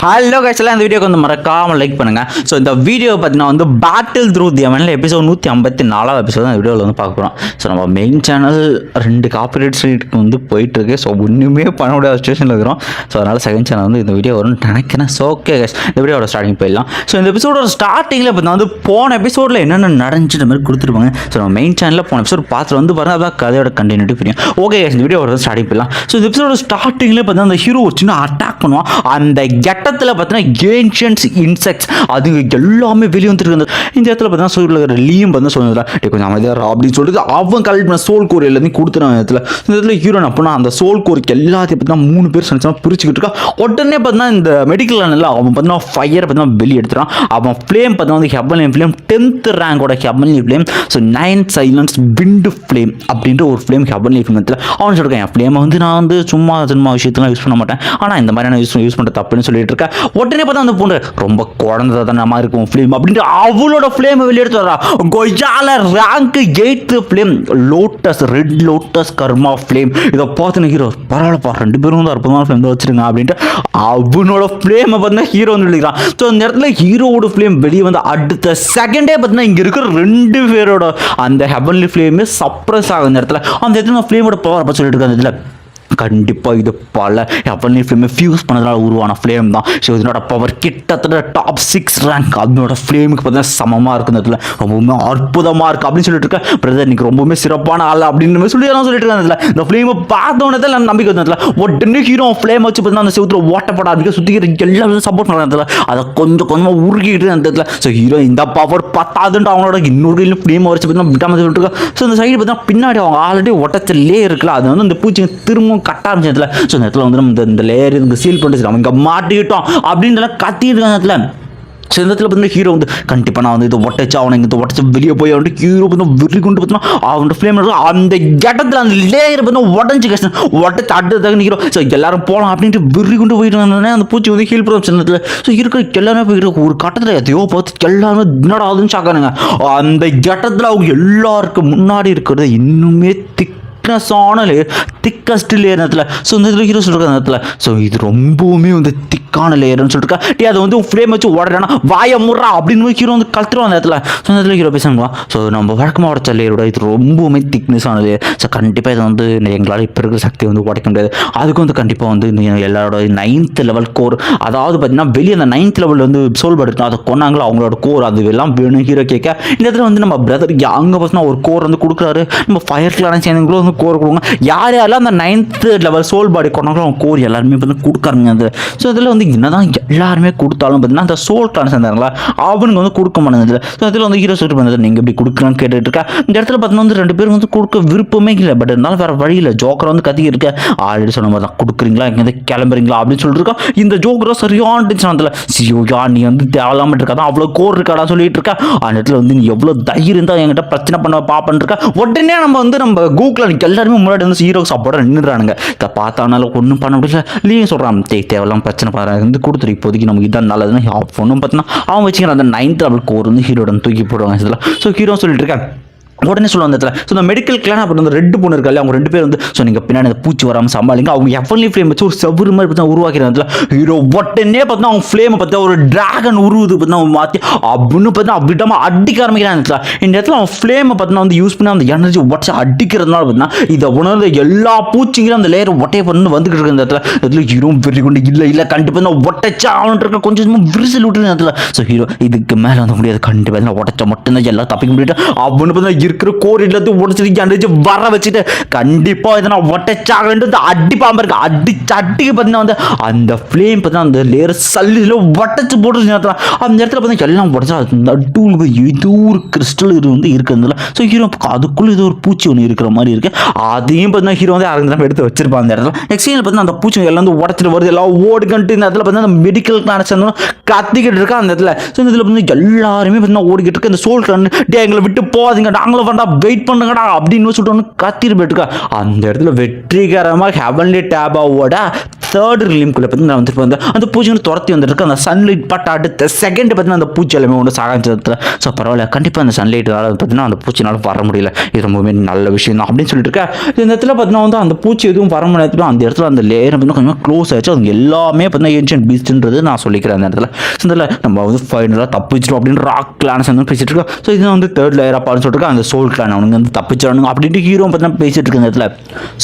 Hello கைஸ்லாம் இந்த வீடியோக்கு வந்து மறக்காமல் லைக் பண்ணுங்கள் ஸோ இந்த வீடியோ பார்த்தீங்கன்னா வந்து பேட்டில் த்ரூ தியமனில் எபிசோட் நூற்றி ஐம்பத்தி நாலாவது எபிசோட் அந்த வீடியோவில் வந்து பார்க்க போகிறோம் ஸோ நம்ம மெயின் சேனல் ரெண்டு காப்பிரைட் ஸ்ட்ரீட்டுக்கு வந்து போயிட்டுருக்கு. ஸோ ஒன்றுமே பண்ண முடியாத சுச்சுவேஷனில் இருக்கிறோம். ஸோ அதனால் செகண்ட் சேனல் வந்து இந்த வீடியோ வரும்னு நினைக்கிறேன். ஸோ ஓகே கைஸ் இந்த வீடியோட ஸ்டார்டிங் போயிடலாம். ஸோ இந்த எபிசோடோட ஸ்டார்டிங்கில் பார்த்தீங்கன்னா வந்து போன எபிசோடில் என்னென்ன நடந்துச்சுன்ற மாதிரி கொடுத்துருப்பாங்க. ஸோ நம்ம மெயின் சேனலில் போன எபிசோட் பார்த்துட்டு வந்து பாருங்கள் அதான் கதையோட கண்டினியூட்டி புரியும். ஓகே guys, இந்த வீடியோட ஸ்டார்டிங் போயிடலாம். ஸோ இந்த எபிசோட ஸ்டார்டிங்கில் பார்த்தீங்கன்னா அந்த ஹீரோ ஒரு சின்ன அட்டாக் பண்ணுவான். அந்த கெட்டத்தில் பார்த்தீங்கன்னா ஏன்ஷியன்ஸ் இன்செக்ட்ஸ் அதுங்க எல்லாமே வெளியே வந்துட்டு இருந்தது. இந்த இடத்துல பார்த்தீங்கன்னா சூரில் லீயும் வந்து சொல்லுறா டே கொஞ்சம் அமைதியாக அப்படின்னு சொல்லிட்டு அவன் கலெக்ட் பண்ண சோல் கோர் எல்லாத்தையும் கொடுத்துறான் இடத்துல. இந்த இடத்துல ஹீரோன் அப்படின்னா அந்த சோல் கோருக்கு எல்லாத்தையும் பார்த்தீங்கன்னா மூணு பேர் சனிச்சா பிரிச்சுக்கிட்டு இருக்கா. உடனே பார்த்தீங்கன்னா இந்த மெடிக்கல் ஆனில் அவன் பார்த்தீங்கன்னா ஃபயரை பார்த்தீங்கன்னா வெளியே எடுத்துறான் அவன் ஃப்ளேம் பார்த்தீங்கன்னா வந்து heavenly flame tenth ரேங்கோட heavenly flame so nine silence wind flame அப்படின்ற ஒரு ஃப்ளேம் ஹெபன்லி ஃப்ளேம் அவன் சொல்லிருக்கேன் என் ஃப்ளேமை வந்து நான் வந்து சும்மா சும்மா விஷயத்தெல்லாம் யூஸ் பண்ண மாட்டேன். ஆனால் இந்த மாதிரியான யூஸ் யூஸ் தப்புன்னு சொல்லிட்டு இருக்கேன் உடனே பார்த்தா அந்த பொண்ணு ரொம்ப குழந்தை தானே மாதிரி இருக்கும் ஃபிலிம் அப்படின்ட்டு அவளோட ஃப்ளேமை வெளியே எடுத்து வரா. கொய்யால rank eighth film lotus red lotus karma flame இதை பார்த்து ஹீரோ பரவாயில்லப்பா ரெண்டு பேரும் வந்து அற்புதமான ஃபிலிம் தான் வச்சிருங்க அப்படின்ட்டு அவனோட ஃப்ளேமை பார்த்தீங்கன்னா ஹீரோ வந்து எழுதிக்கிறான் ஸோ அந்த இடத்துல ஹீரோவோட ஃபிலிம் வெளியே வந்து அடுத்த செகண்டே பார்த்தீங்கன்னா இங்கே இருக்கிற ரெண்டு பேரோட அந்த ஹெவன்லி ஃப்ளேமே சப்ரஸ் ஆகும் அந்த இடத்துல அந்த இடத்துல ஃபிலேமோட பவர் அப்போ சொல்லிட்டு இருக்க அந்த இடத்துல கண்டிப்பாக இது பல ஹெவன்லி ஃப்ளேமை ஃபியூஸ் பண்ணதுனால உருவான ஃப்ளேம் தான். ஸோ இதனோட பவர் கிட்டத்தட்ட டாப் சிக்ஸ் ரேங்க் அதனோட ஃப்ளேமுக்கு பார்த்தீங்கன்னா சமமாக இருக்குது இந்த ரொம்பவுமே அற்புதமாக இருக்குது அப்படின்னு சொல்லிட்டு இருக்கேன் பிரதர் இன்னைக்கு ரொம்பவுமே சிறப்பான ஆள் அப்படின்னு சொல்லி நான் சொல்லிட்டு இருக்கேன் இந்த ஃப்ளேமை பார்த்தோன்னே நான் நம்பிக்கை வந்ததில்ல உடனே ஹீரோ ஃப்ளேம் வச்சு பார்த்தீங்கன்னா அந்த செவுத்துல ஓட்டப்பட ஆரம்பிக்க சுற்றிக்கிற எல்லாரும் சப்போர்ட் பண்ணுறாங்க அதை கொஞ்சம் கொஞ்சமாக உருகிட்டு அந்த இடத்துல. ஸோ ஹீரோ இந்த பவர் பத்தாதுன்ட்டு அவங்களோட இன்னொரு ஃப்ளேமை வச்சு பார்த்தீங்கன்னா விட்டாமல் சொல்லிட்டு இருக்கா. ஸோ இந்த சைடு பார்த்தீங்கன்னா பின்னாடி அவங்க ஆல்ரெடி ஒட்டத்திலே லேயர் இருக்குல்ல அது வந்து இந்த பூச்சிங்க திரும்பவும் கட்ட ஆரம்பிச்ச இடத்துல ஸோ இந்த இடத்துல வந்து நம்ம இந்த- லேயர் இங்கே சீல் பண்ணிட்டு நம்ம இங்கே மாட்டிக்கிட்டோம் அப்படின்றலாம் கத்திட்டு இருக்காங்க இடத்துல. ஸோ இந்த இடத்துல பார்த்தீங்கன்னா ஹீரோ வந்து கண்டிப்பாக நான் வந்து இதை ஒட்டச்சு அவனை இங்கே ஒட்டச்சு வெளியே போய் அவன்ட்டு ஹீரோ வந்து வெறி கொண்டு பார்த்தீங்கன்னா அவனோட ஃப்ளேம் அந்த இடத்துல அந்த லேயர் பார்த்தீங்கன்னா உடஞ்சி கஷ்டம். உடச்சு அடுத்ததாக ஹீரோ ஸோ எல்லாரும் போகலாம் அப்படின்ட்டு வெறி கொண்டு போயிட்டு வந்தோடனே அந்த பூச்சி வந்து ஹீல் பண்ண சின்னத்தில் ஸோ இருக்கிற எல்லாருமே போயிட்டு ஒரு கட்டத்தில் எதையோ பார்த்து எல்லாருமே என்னடா ஆகுதுன்னு சாக்கானுங்க அந்த இடத்துல அவங்க எல்லாருக்கும் முன்னாடி இருக்கிறத இன்னுமே திக் திக்னஸான லேயர் திக்கஸ்ட் லேயர் நேரத்தில் ஸோ இந்த இதில் ஹீரோ சொல்லிருக்க நேரத்தில் ஸோ இது ரொம்பவுமே வந்து திக்கான லேயர்னு சொல்லிருக்கா. டே அதை வந்து ஃப்ளேம் வச்சு உடறானா வாய முறா அப்படின்னு ஹீரோ வந்து கழுத்துருவான் அந்த இடத்துல. ஸோ அந்த இடத்துல ஹீரோ பேசுவாங்க ஸோ நம்ம வழக்கமாக உடச்ச லேயரோட இது ரொம்பவுமே திக்னஸ் லேயர் ஸோ கண்டிப்பாக இதை வந்து எங்களால் இப்போ இருக்கிற சக்தி வந்து உடைக்க முடியாது. அதுக்கு வந்து கண்டிப்பாக வந்து எல்லாரோட நைன்த் லெவல் கோர் அதாவது பார்த்தீங்கன்னா வெளியே அந்த நைன்த் லெவலில் வந்து சோல் படுத்தோம் அதை கொண்டாங்களோ அவங்களோட கோர் அது எல்லாம் வேணும் ஹீரோ கேட்க. இந்த இடத்துல வந்து நம்ம பிரதர் அங்கே பார்த்தீங்கன்னா ஒரு கோர் வந்து கொடுக்குறாரு. நம்ம ஃபயர் கிளான சேர்ந்தவங்களும் வந்து கோர் கொடுங்க. யார் யாரெல்லாம் அந்த நைன்த்து லெவல் சோல் பாடி கொண்டாங்களோ அவங்க கோர் எல்லாருமே வந்து கொடுக்காருங்க அது. ஸோ இதில் வந்து என்னதான் எல்லாருமே கொடுத்தாலும் பார்த்தீங்கன்னா அந்த சோல் கிளான இருந்தாங்களா அவனுக்கு வந்து கொடுக்க மாட்டேங்குது. ஸோ இதில் வந்து ஹீரோ சொல்லிட்டு வந்தது நீங்கள் இப்படி கொடுக்குறான்னு கேட்டுட்டு இருக்கா. இந்த இடத்துல பார்த்தீங்கன்னா வந்து ரெண்டு பேரும் வந்து கொடுக்க விருப்பமே இல்லை. பட் இருந்தாலும் வேறு வழி இல்லை. வந்து கத்திக்கிட்டு இருக்க. ஆல்ரெடி சொன்ன மாதிரி தான் கொடுக்குறீங்களா? இங்கே கிளம்புறீங்களா? அப்படின்னு சொல்லிட்டு இருக்கா இந்த ஜோக்கரை சரியான டென்ஷன் அதில் சியோயா நீ வந்து தேவையில்லாம இருக்காதான் அவ்வளோ கோர் இருக்காடா? சொல்லிட்டு இருக்கா அந்த இடத்துல வந்து நீ எவ்வளோ தைரியம் தான் என்கிட்ட பிரச்சனை பண்ண பாப்பன்னு இருக்கா. உடனே நம்ம வந்து நம்ம கூகுளில் எல்லாருமே முன்னாடி வந்து ஹீரோ சாப்பாடு நின்றுறானுங்க இதை பார்த்தானால ஒன்றும் பண்ண முடியல. லீவ் சொல்கிறான் தே தேவையெல்லாம் பிரச்சனை பாரு. வந்து கொடுத்துரு இப்போதைக்கு நமக்கு இதான் நல்லதுன்னு. ஒன்றும் பார்த்தீங்கன்னா அவன் வச்சுக்கிறான் அந்த நைன்த் லெவல் கோர் வந்து ஹீரோட தூக்கி போடுவாங்க இதில். ஸோ ஹீரோ சொல்லிட்டு இருக்கேன் உடனே சொல்லுவாங்க அந்த இடத்துல ஸோ இந்த மெடிக்கல் கிளான் அப்புறம் வந்து ரெண்டு பொண்ணு இருக்காங்க அவங்க ரெண்டு பேர் வந்து ஸோ நீங்கள் பின்னாடி அந்த பூச்சி வராமல் சமாளிங்க. அவங்க எஃப்எல்இ ஃப்ளேம் வச்சு ஒரு செவ்வறு மாதிரி பார்த்தா உருவாக்கிறாங்க ஹீரோ உடனே பார்த்தா அவங்க ஃப்ளேமை பார்த்தா ஒரு டிராகன் உருவுது பார்த்தா அவன் மாற்றி அப்படின்னு பார்த்தா அப்படிட்டாம அடிக்க ஆரம்பிக்கிறான் இந்த இடத்துல. இந்த இடத்துல அவன் ஃப்ளேமை பார்த்தா வந்து யூஸ் பண்ணி அந்த எனர்ஜி உடச்சி அடிக்கிறதுனால பார்த்தினா இதை உணர்ந்த எல்லா பூச்சிங்களும் அந்த லேயர் ஒட்டையை பண்ணி வந்துக்கிட்டு இருக்கு இந்த இடத்துல. இதில் ஹீரோ வெறி கொண்டு இல்லை இல்லை கண்டிப்பாக நான் ஒட்டச்சா அவன் இருக்க கொஞ்சம் கொஞ்சமாக விரிசல் விட்டுருந்த இடத்துல. ஸோ ஹீரோ இதுக்கு மேலே வந்து முடியாது. கண்டிப்பாக நான் உடச்சா மட்டும்தான் எல்லாம் தப்பிக்க முடியாது அப்படின்னு பார்த்தா இருக்கிற கோர் எல்லாத்தையும் உடச்சிட்டு அடிச்சு வர வச்சுட்டு கண்டிப்பாக இதை நான் ஒட்டச்சாகன்றது அடிப்பாம இருக்கு. அடிச்சு அடிக்கு பார்த்தீங்கன்னா வந்து அந்த ஃப்ளேம் பார்த்தீங்கன்னா அந்த லேயர் சல்லில் உடச்சு போட்டு நேரத்தில் அந்த இடத்துல பார்த்தீங்கன்னா எல்லாம் உடச்சா நடுவில் டூல் ஏதோ ஒரு கிறிஸ்டல் இது வந்து இருக்கிறதுல ஸோ ஹீரோ அதுக்குள்ளே ஏதோ ஒரு பூச்சி ஒன்று இருக்கிற மாதிரி இருக்கு. அதையும் பார்த்தீங்கன்னா ஹீரோ வந்து அரங்க எடுத்து வச்சிருப்பான் அந்த இடத்துல. நெக்ஸ்ட் சீனில் பார்த்தீங்கன்னா அந்த பூச்சி எல்லாம் வந்து உடச்சிட்டு வருது. எல்லாம் ஓடுகன்ட்டு இந்த இடத்துல பார்த்தீங்கன்னா அந்த மெடிக்கல் கிளாஸ் கத்திக்கிட்டு இருக்கா அந்த இடத்துல. ஸோ இந்த இதில் பார்த்தீங்கன்னா எல்லாருமே பார்த்தீங்கன்னா ஓடிக்கிட்டு இருக்கு. இந்த சோல் கண்ணு டே எங்களை விட்டு போகாதீங்க. நாங்களும் வேண்டாம் வெயிட் பண்ணுங்கடா அப்படின்னு சொல்லிட்டு ஒன்று கத்திட்டு போயிட்டுருக்கா அந்த இடத்துல வெற்றிகரமாக ஹெவன்லி டேபாவோட தேர்ட் ரிலீம்குள்ளே பார்த்தீங்கன்னா வந்துட்டு வந்து அந்த பூச்சி துரத்தி வந்துருக்கு அந்த சன்லைட் பட்ட அடுத்த செகண்ட் பார்த்தீங்கன்னா அந்த பூச்சி எல்லாமே ஒன்று சாகாஞ்சதுல ஸோ பரவாயில்ல கண்டிப்பாக அந்த சன்லைட்னால பார்த்தீங்கன்னா அந்த பூச்சினால வர முடியல. இது ரொம்பவே நல்ல விஷயம் தான் அப்படின்னு சொல்லிட்டு இருக்கேன். இந்த இடத்துல பார்த்தீங்கன்னா வந்து அந்த பூச்சி எதுவும் வர முடியாது அந்த இடத்துல அந்த லேயர் பார்த்தீங்கன்னா கொஞ்சம் க்ளோஸ் ஆயிடுச்சு. அது எல்லாமே பார்த்தீங்கன்னா ஏன்ஷியன் பீஸ்ட்ன்றது நான் சொல்லிக்கிறேன் அந்த இடத்துல. ஸோ இதில் நம்ம வந்து ஃபைனலாக தப்பிச்சிடும் அப்படின்னு ராக் கிளான்ஸ் வந்து பேசிட்டு இருக்கோம். ஸோ இதுதான் வந்து தேர்ட் லேயர் அப்பான்னு சொல்லிட்டு அந்த சோல் கிளான் அவனுங்க வந்து தப்பிச்சிடணும் அப்படின்ட்டு ஹீரோ பார்த்தீங்கன்னா பேசிட்டு இருக்க இந்த இடத்துல.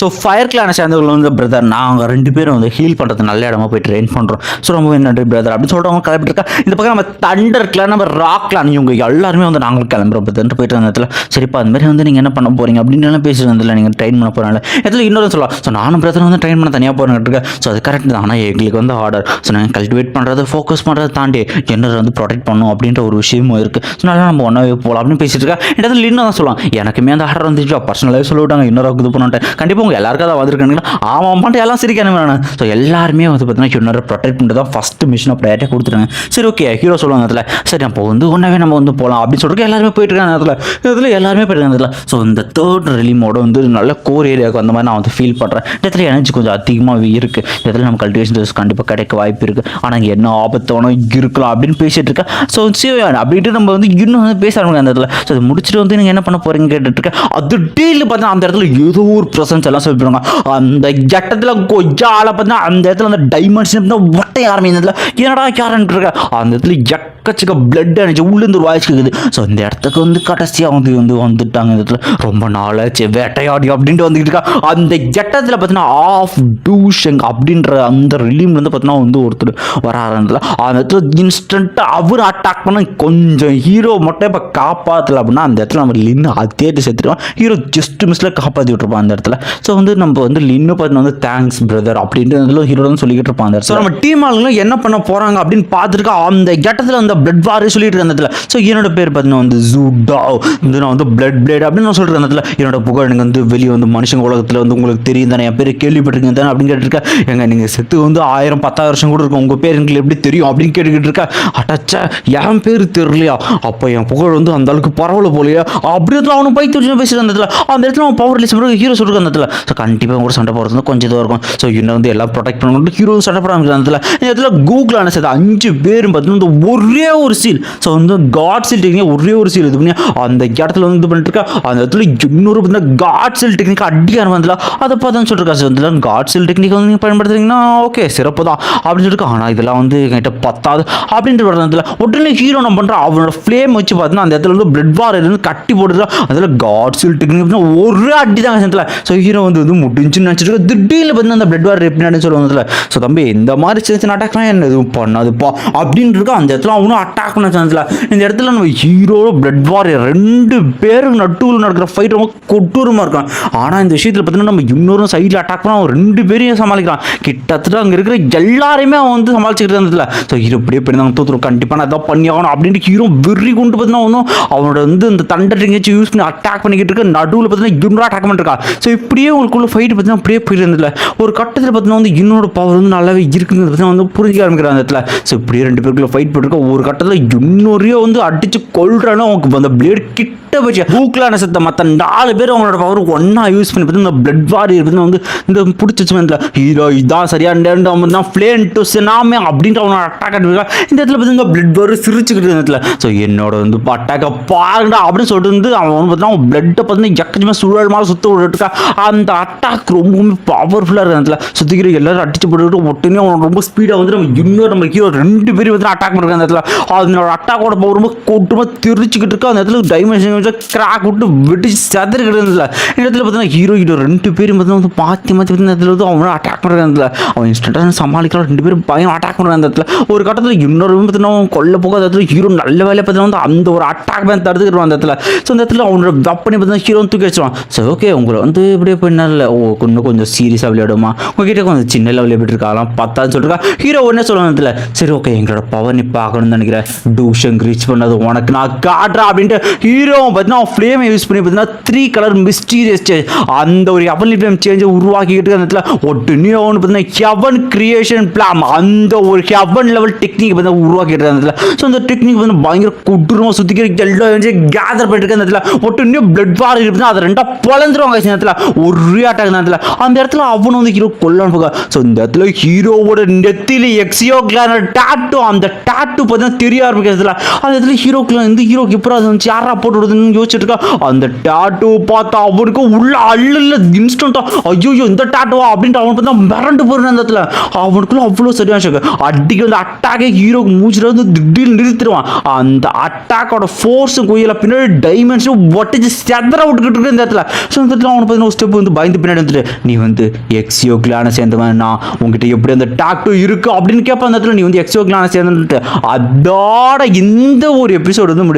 ஸோ ஃபயர் கிளானை சேர்ந்தவர்கள் வந்து பிரதர் நாங்கள் ரெண்டு பேரும் வந்து ஹீல் பண்ணுறது நல்ல இடமா போய் ட்ரெயின் பண்ணுறோம் ஸோ ரொம்ப நன்றி பிரதர் அப்படின்னு சொல்லிட்டு அவங்க கிளம்பிட்டு இருக்கா. இந்த பக்கம் நம்ம தண்டர் நம்ம ராக் இவங்க எல்லாருமே வந்து நாங்களும் கிளம்புறோம் பிரதர் போயிட்டு இருந்த இடத்துல. சரிப்பா அது மாதிரி வந்து நீங்கள் என்ன பண்ண போகிறீங்க அப்படின்னு பேசிட்டு வந்ததில்ல நீங்கள் ட்ரெயின் பண்ண போகிறாங்க இடத்துல இன்னொரு சொல்லலாம். ஸோ நானும் பிரதர் வந்து ட்ரெயின் பண்ண தனியாக போகிறேன் இருக்கேன் ஸோ அது கரெக்ட் தான். ஆனால் எங்களுக்கு வந்து ஆர்டர் ஸோ நாங்கள் கல்டிவேட் பண்ணுறது ஃபோக்கஸ் பண்ணுறதை தாண்டி என்ன வந்து ப்ரொடெக்ட் பண்ணும் அப்படின்ற ஒரு விஷயமும் இருக்குது ஸோ நல்லா நம்ம ஒன்றாவே போகலாம் அப்படின்னு பேசிட்டு இருக்கேன் இடத்துல இன்னும் தான் சொல்லலாம். எனக்குமே அந்த ஆர்டர் வந்துச்சு. பர்சனலாகவே சொல்லிவிட்டாங்க. இன்னொரு இது பண்ணிட்டேன். கண்டிப்பாக உங்கள் எல்லாருக்கும் தான் வந்திருக்காங்க ஆமாம் பண்ணிட்டு எல்லாம் சிரிக்கணும் வேணும் ஸோ எல்லாருமே வந்து பார்த்தீங்கன்னா இன்னொரு ப்ரொடெக்ட் பண்ணுறது தான் ஃபஸ்ட்டு மிஷினை ப்ரையாரிட்டியாக கொடுத்துருக்காங்க சரி ஓகே ஹீரோ சொல்லுவாங்க அதில் சரி அப்போ வந்து ஒன்றாவே நம்ம வந்து போகலாம் அப்படின்னு சொல்லிட்டு எல்லாருமே போயிட்டு இருக்காங்க அதில். இதில் எல்லாருமே போயிட்டு இருக்காங்க அதில். ஸோ இந்த தேர்ட் ரிலீமோட வந்து நல்ல கோர் ஏரியாவுக்கு அந்த மாதிரி நான் வந்து ஃபீல் பண்ணுறேன் இடத்துல எனர்ஜி கொஞ்சம் அதிகமாக இருக்குது இடத்துல நம்ம கல்டிவேஷன் கண்டிப்பாக கிடைக்க வாய்ப்பு இருக்குது ஆனால் இங்கே என்ன ஆபத்து வேணும் இருக்கலாம் அப்படின்னு பேசிட்டு இருக்கேன். ஸோ சிவன் அப்படின்ட்டு நம்ம வந்து இன்னும் வந்து பேச ஆரம்பிங்க அந்த இடத்துல. ஸோ அதை முடிச்சுட்டு வந்து நீங்கள் என்ன பண்ண போகிறீங்க கேட்டுட்டு இருக்கேன். அது டீல் பார்த்தா அந்த இடத்துல ஏதோ ஒரு ப்ரெசன்ஸ் எல்லாம் சொல்லிடுவாங்க அந்த இடத்துல கொய்யால பார்த்தா அந்த இடத்துல அந்த டைமென்ஷன் ஒட்டை ஆரம்பிச்சதுல என்னடா கேரண்ட் இருக்க? அந்த இடத்துல எக்கச்சக்க பிளட் அணிச்சு உள்ளேருந்து ஒரு வாய்ஸ் கேட்குது ஸோ இந்த இடத்துக்கு வந்து கடைசியாக வந்து வந்து வந்துட்டாங்க இந்த இடத்துல. ரொம்ப நாளாச்சு வேட்டையாடி அப்படின்ட்டு வந்துக்கிட்டு இருக்கா. அந்த இடத்துல பார்த்தீங்கன்னா ஆஃப் டூஷங் அப்படின்ற அந்த ரிலீம் வந்து பார்த்தீங்கன்னா வந்து ஒருத்தர் வர ஆரம்பிச்சல அந்த இடத்துல இன்ஸ்டண்ட்டாக அவர் அட்டாக் பண்ண கொஞ்சம் ஹீரோ மட்டும் இப்போ காப்பாற்றல அப்படின்னா அந்த இடத்துல நம்ம லின்னு அதேட்டு செத்துருவான் ஹீரோ ஜஸ்ட் மிஸ்ல காப்பாற்றி விட்டுருப்பான் அந்த இடத்துல. ஸோ வந்து நம்ம வந்து லின்னு பார்த்தீங்கன்னா வந்து தேங்க்ஸ் பிரதர் அப்படின்ட்டு ஹீரோ தான் சொல்லிக்கிட்டு இருப்பான் அந்த ஸோ நம்ம டீம் ஆளுங்களும் என்ன பண்ண போகிறாங்க அப்படின்னு பார்த்துருக்கா அந்த இடத்துல அந்த பிளட் வாரே சொல்லிட்டு இருக்க அந்த இடத்துல. ஸோ என்னோட பேர் பார்த்தீங்கன்னா வந்து ஜூடா வந்து நான் வந்து பிளட் பிளேட் அப்படின்னு நான் சொல்கிறேன் அந்த இடத்துல. என்னோட புகழ் எனக்கு வந்து வெளியே வந்து மனுஷங்க உலகத்தில் வந்து உங்களுக்கு தெரியும் தானே? என் பேர் கேள்விப்பட்டிருக்கீங்க தானே அப்படின்னு கேட்டுருக்கேன் எங்க நீங்கள் செத்து வந்து ஆயிரம் பத்தாயிரம் வருஷம் கூட இருக்கும் உங்கள் பேர் எங்களுக்கு எப்படி தெரியும் அப்படின்னு கேட்டுக்கிட்டு இருக்கா. அட்டச்சா என் பேர் தெரியலையா? அப்போ என் புகழ் வந்து அந்த அளவுக்கு பரவல போலையா. அப்படி இடத்துல அவனும் பைக் தெரிஞ்சு பேசுகிற அந்த இடத்துல. அந்த இடத்துல அவன் பவர் பண்ணுறது ஹீரோ சொல்லிருக்க அந்த இடத்துல. ஸோ கண்டிப்பாக கூட சண்டை போடுறது வந்து கொஞ்சம் இதுவாக இருக்கும். ஸோ இன்னும் வந்து எல்லாம் ப்ரொடெக்ட் பண்ணணும் ஹீரோ சண்டை போட ஆரம்பிக்கிற அந்த இடத்துல இந்த இடத்துல அஞ்சு பேரும் பார்த்தீங்கன்னா இந்த ஒரே ஒரு சீல் ஸோ வந்து காட் சீல் டெக்னிக் ஒரே ஒரு சீல் இது பண்ணி அந்த இடத்துல வந்து இது பண்ணிட்டு இருக்கா? அந்த இடத்துல இன்னொரு பார்த்தீங்கன்னா காட் சீல் டெக்னிக் அடிக்கார வந்துல அதை பார்த்து சொல்லிருக்கா. சார் வந்து காட் சீல் டெக்னிக் வந்து நீங்கள் பயன்படுத்துறீங்கன்னா ஓகே சிறப்பு தான். அப்படின்னு சொல்லிட்டு ஆனால் இதெல்லாம் வந்து என்கிட்ட பத்தாது. அப்படின்ற வரதுல உடனே ஹீரோ நம்ம பண்ணுற அவனோட ஃப்ளேம் வச்சு பார்த்தீங்கன்னா அந்த இடத்துல வந்து பிளட் வார் இருந்து கட்டி போட்டுட்டு அதில் காட் சீல் டெக்னிக் ஒரு அடி தான் சேர்த்துல ஸோ ஹீரோ வந்து வந்து முடிஞ்சுன்னு நினச்சிட்டு திடீர்னு பார்த்தீங்கன்னா அந்த பிளட் வார் எப்படி சொல்லுவாங்க அதில் ஸோ தம்பி இந்த மாதிரி சின்ன சின்ன அட்டாக்லாம் என்ன எதுவும் பண்ணாதுப்பா. அப்படின்னு இருக்கா அந்த இடத்துல அவனும் அட்டாக் பண்ண சான்ஸ்ல இந்த இடத்துல நம்ம ஹீரோ பிளட் வார் ரெண்டு பேருக்கு நட்டுவில் நடக்கிற ஃபைட் ரொம்ப கொட்டூரமாக இருக்கும் ஆனால் இந்த விஷயத்தில் பார்த்தீங்கன்னா நம்ம இன்னொரு சைடில் அட்டாக் பண்ண அவன் ரெண்டு பேரையும் சமாளிக்கிறான். கிட்டத்தட்ட அங்கே இருக்கிற எல்லாரையுமே அவன் வந்து சமாளிச்சுக்கிட்டு இருந்ததுல ஸோ ஹீரோ இப்படியே போயிருந்தாங்க தூத்துரும் கண்டிப்பாக நான் அதான் பண்ணி ஆகணும் அப்படின்ட்டு ஹீரோ வெறி கொண்டு பார்த்தீங்கன்னா ஒன்றும் அவனோட வந்து இந்த தண்டர் எங்கேயாச்சும் யூஸ் பண்ணி அட்டாக் பண்ணிக்கிட்டு இருக்க நடுவில் பார்த்தீங்கன்னா இன்னொரு அட்டாக் பண்ணிருக்கா ஸோ இப்படியே உங்களுக்குள்ள ஃபைட் பார்த்தீங்கன்னா அப்படியே போயிருந்ததில்ல ஒரு கட்டத்தில் பார்த்தீங்கன்னா வந்து இன்னொரு பவர் வந்து நல்லாவே இருக்குங்கிறத பார்த்தீங்கன்னா வந்து புரிஞ்சிக்க ஆரம்பிக்கிற அந்த இடத்துல. ஸோ இப்படியே ரெண்டு பேருக்குள்ள ஃபைட் போட்டுருக்க ஒரு கட்டத்தில் இன்னொரையோ வந்து அடித்து கொள்றானோ அவனுக்கு அந்த பிளேடு கிட்ட போச்சு. பூக்கலான சத்த மற்ற நாலு பேர் அவங்களோட பவர் ஒன்றா யூஸ் பண்ணி பார்த்து இந்த பிளட் வாரி இருந்து வந்து இந்த பிடிச்சிச்சு இந்த ஹீரோ இதான் சரியா அவன் தான் ஃப்ளேன் டு சினாமே அப்படின்ட்டு அவனோட அட்டாக் அடிப்பா இந்த இடத்துல பார்த்து இந்த பிளட் வாரி சிரிச்சுக்கிட்டு இந்த இடத்துல. ஸோ என்னோட வந்து அட்டாக்கை பாருடா அப்படின்னு சொல்லிட்டு வந்து அவன் வந்து பார்த்தீங்கன்னா பிளட்டை பார்த்தீங்கன்னா எக்கச்சமாக சுழல் மாதிரி சுத்த விட்டுருக்கா அந்த அட்டாக் ரொம்பவுமே பவர்ஃபுல்லாக இருக்கிற இடத்துல. சுத்திக்கிற எல்லாரும் அடிச்சு போட்டுக்கிட்டு ஒட்டுனே அவன் ரொம்ப ஸ்பீடாக வந்து நம்ம இன்னொரு நம்ம ஹீரோ ரெண்டு பேரும் வந்து அட்டாக் பண்ணுறாங்க அந்த இடத்துல. அதனோட அட்டாக்கோட பவர் ரொம்ப கூட்டமாக தெரிச்சுக்கிட்டு இருக்கா. அந்த இடத்துல டைமென்ஷன் கிராக் விட்டு வெடிச்சு சதறிக்கிட்டு இருந்ததுல. இந்த இடத்துல பார்த்தீங்கன்னா ஹீரோ ஹீரோ ரெண்டு பேரும் பார்த்தீங்கன்னா வந்து மாற்றி மாற்றி பார்த்தீங்கன்னா இடத்துல வந்து அவனை அட்டாக் பண்ணுறாங்க இடத்துல. அவன் இன்ஸ்டன்ட்டாக சமாளிக்கிறான் ரெண்டு பேரும் பயம் அட்டாக் பண்ணுறாங்க அந்த இடத்துல. ஒரு கட்டத்தில் இன்னொரு பார்த்தீங்கன்னா அவன் கொல்ல போக அந்த இடத்துல ஹீரோ நல்ல வேலையை பார்த்தீங்கன்னா வந்து அந்த ஒரு அட்டாக் பண்ண தடுத்துக்கிட்டு அந்த இடத்துல. ஸோ அந்த இடத்துல அவனோட வெப்பனை பார்த்தீங்கன்னா ஹீரோ தூக்கி வச்சிருவான். சரி ஓகே உங்களை வந்து இப்படியே போயினால ஓ இன்னும் கொஞ்சம் சீரியஸாக விளையாடுமா உங்ககிட்ட கொஞ்சம் சின்ன லெவலில் எப்படி இருக்கலாம் பத்தான்னு சொல்லிருக்கா. ஹீரோ ஒன்றே சொல்லுவாங்க சரி ஓகே எங்களோட பவர் நீ பார்க்கணும்னு நினைக்கிறேன். டூஷன் ரீச் பண்ணது உனக்கு நான் காட்டுறேன் அப்படின்ட்டு ஹீரோ பார்த்தீங்கன்னா ஃப்ளேமை யூஸ் பண்ணி பார்த்தீங்கன்னா த்ரீ கலர் மிஸ்டீரியஸ் சேஞ்ச் அந்த ஒரு எவன் ஃப்ளேம் சேஞ்சை உருவாக்கிக்கிட்டு அந்த இடத்துல ஒட்டுனியோ ஒன்று பார்த்தீங்கன்னா ஹெவன் கிரியேஷன் பிளாம் அந்த ஒரு ஹெவன் லெவல் டெக்னிக் வந்து உருவாக்கிட்டு அந்த இடத்துல ஸோ அந்த டெக்னிக் வந்து பயங்கர குட்டுருமா சுற்றிக்கிற எல்லாம் வந்து கேதர் பண்ணிட்டு அந்த இடத்துல ஒட்டுனே பிளட் வார் இருக்குதுன்னா அதை ரெண்டாக பொழந்துருவாங்க இந்த இடத்துல ஒரே அட்டாக் அந்த இடத்துல அந்த இடத்துல அவனும் வந்து ஹீரோ கொல்லணும் போக ஸோ இந்த இடத்துல ஹீரோவோட நெத்தியில் எக்ஸியோ கிளான டாட்டு அந்த டாட்டு பார்த்தீங்கன்னா தெரிய ஆரம்பிக்கிறதுல. அந்த இடத்துல ஹீரோ கிளான் இந்த ஹீரோக்கு இப்போ அது வந்து யாரா போட்டு விடுதுன்னு யோசிச்சுட்டு இருக்கா? அந்த டாட்டு பார்த்தா அவனுக்கு உள்ள அள்ளில் இன்ஸ்டன்ட்டா ஐயோ இந்த டாட்டுவா அப்படின்ட்டு அவன் பார்த்தா மிரண்டு போறான் அந்த இடத்துல. அவனுக்குள்ள அவ்வளோ சரியான ஷாக்கு அடிக்க வந்து அட்டாக்கே ஹீரோக்கு மூச்சுல வந்து திடீர்னு நிறுத்திடுவான். அந்த அட்டாக்கோட ஃபோர்ஸும் குயில பின்னாடி டைமென்ஷனும் ஒட்டிச்சு செதற விட்டுக்கிட்டு இருக்கு இந்த இடத்துல. ஸோ இந்த இடத்துல அவனை பார்த்தீங்கன்னா ஒரு ஸ்டெப் வந்து பயந்து பின்னாடி வந்துட்டு நீ வந்து எக்ஸியோ கிளான சேர்ந்தவன். நான் உங்ககிட்ட எப்படி அந்த டாக்டோ இருக்கு அப்படின்னு கேட்ப அந்த இடத்துல நீ வந்து எக்ஸோ கிளான சேர்ந்துட்டு அதோட இந்த ஒரு எபிசோடு வந்து முடியும்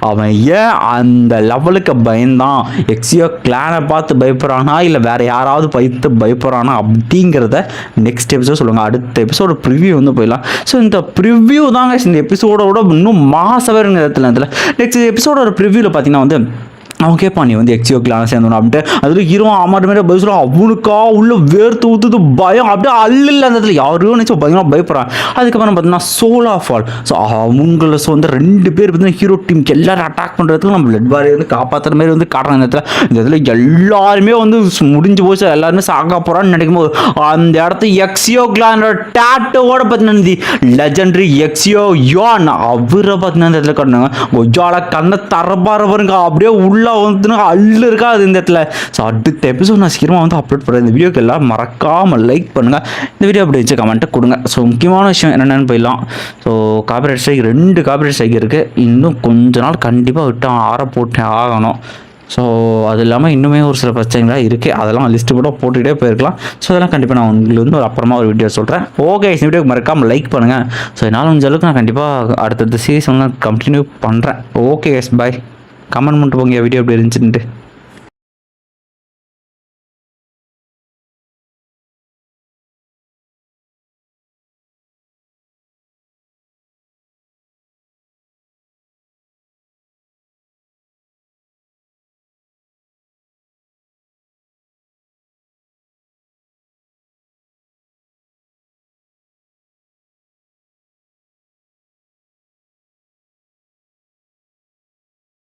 அவன் ஏன் அந்த லெவலுக்கு பயந்தான்? எக்ஸியோ கிளானை பார்த்து பயப்படுறானா? இல்லை வேற யாராவது பயத்து பயப்படுறானா? அப்படிங்கிறத நெக்ஸ்ட் எபிசோட் சொல்லுவாங்க அடுத்த எபிசோட ப்ரிவ்யூ வந்து போயிடலாம். ஸோ இந்த ப்ரிவ்யூ தாங்க இந்த எபிசோடோட இன்னும் மாசவருங்கிற இடத்துல. நெக்ஸ்ட் எபிசோடோட ப்ரிவ்யூவில் பார்த்தீங்கன்னா வந்து அவன் கேட்பான் நீ வந்து எக்ஸியோ கிளான சேர்ந்தவன்? அப்படின்ட்டு. அதில் ஹீரோ ஆமாட்ட மாதிரி பதில் சொல்லுவான் அவனுக்கா? உள்ள வேர்த்து ஊற்றுது பயம். அப்படியே அல்ல அந்த இடத்துல. யாரையோ நினச்சி பார்த்தீங்கன்னா பயப்படுறான். அதுக்கப்புறம் பார்த்தீங்கன்னா சோலா ஃபால் ஸோ அவங்கள ஸோ வந்து ரெண்டு பேர் பார்த்தீங்கன்னா ஹீரோ டீமுக்கு எல்லாரும் அட்டாக் பண்ணுறதுக்கு நம்ம லெட் பாரி வந்து காப்பாற்றுற மாதிரி வந்து காட்டுறாங்க இந்த இடத்துல. இந்த இடத்துல எல்லாருமே வந்து முடிஞ்சு போச்சு. எல்லாருமே சாக போகிறான்னு நினைக்கும் போது அந்த இடத்த எக்ஸியோ கிளானோட டேட்டோட பார்த்தீங்கன்னா லெஜண்டரி எக்ஸியோ யோன் அவரை பார்த்தீங்கன்னா இந்த இடத்துல காட்டினாங்க. கொஜால கண்ணை தரப்பாரு பாருங்க அப்படியே உள்ள வந்து அள்ளு இருக்கா அது இந்த இடத்துல. ஸோ அடுத்த எபிசோட் நான் சீக்கிரமாக வந்து அப்லோட் பண்ணுறேன் இந்த வீடியோக்கு எல்லாம் மறக்காமல் லைக் பண்ணுங்கள் இந்த வீடியோ அப்படி வச்சு கமெண்ட்டை கொடுங்க. ஸோ முக்கியமான விஷயம் என்னென்னு போயிடலாம். ஸோ காப்பிரைட் ஸ்ட்ரைக் ரெண்டு காப்பிரைட் ஸ்ட்ரைக் இருக்குது இன்னும் கொஞ்ச நாள் கண்டிப்பாக விட்டு ஆற போட்டு ஆகணும். ஸோ அது இல்லாமல் இன்னுமே ஒரு சில பிரச்சனைகள்லாம் இருக்குது அதெல்லாம் லிஸ்ட்டு கூட போட்டுக்கிட்டே போயிருக்கலாம். ஸோ அதெல்லாம் கண்டிப்பாக நான் உங்களுக்கு வந்து ஒரு அப்புறமா ஒரு வீடியோ சொல்கிறேன் ஓகே இந்த வீடியோக்கு மறக்காமல் லைக் பண்ணுங்கள் ஸோ என்னால் முடிஞ்ச அளவுக்கு நான் கண்டிப்பாக அடுத்தடுத்த சீரிஸ் வந்து கண்டினியூ பண்ணுறேன் ஓகே எஸ் பாய் கமெண்ட் பண்ணிட்டு போங்க வீடியோ எப்படி இருந்துச்சுன்ட்டு.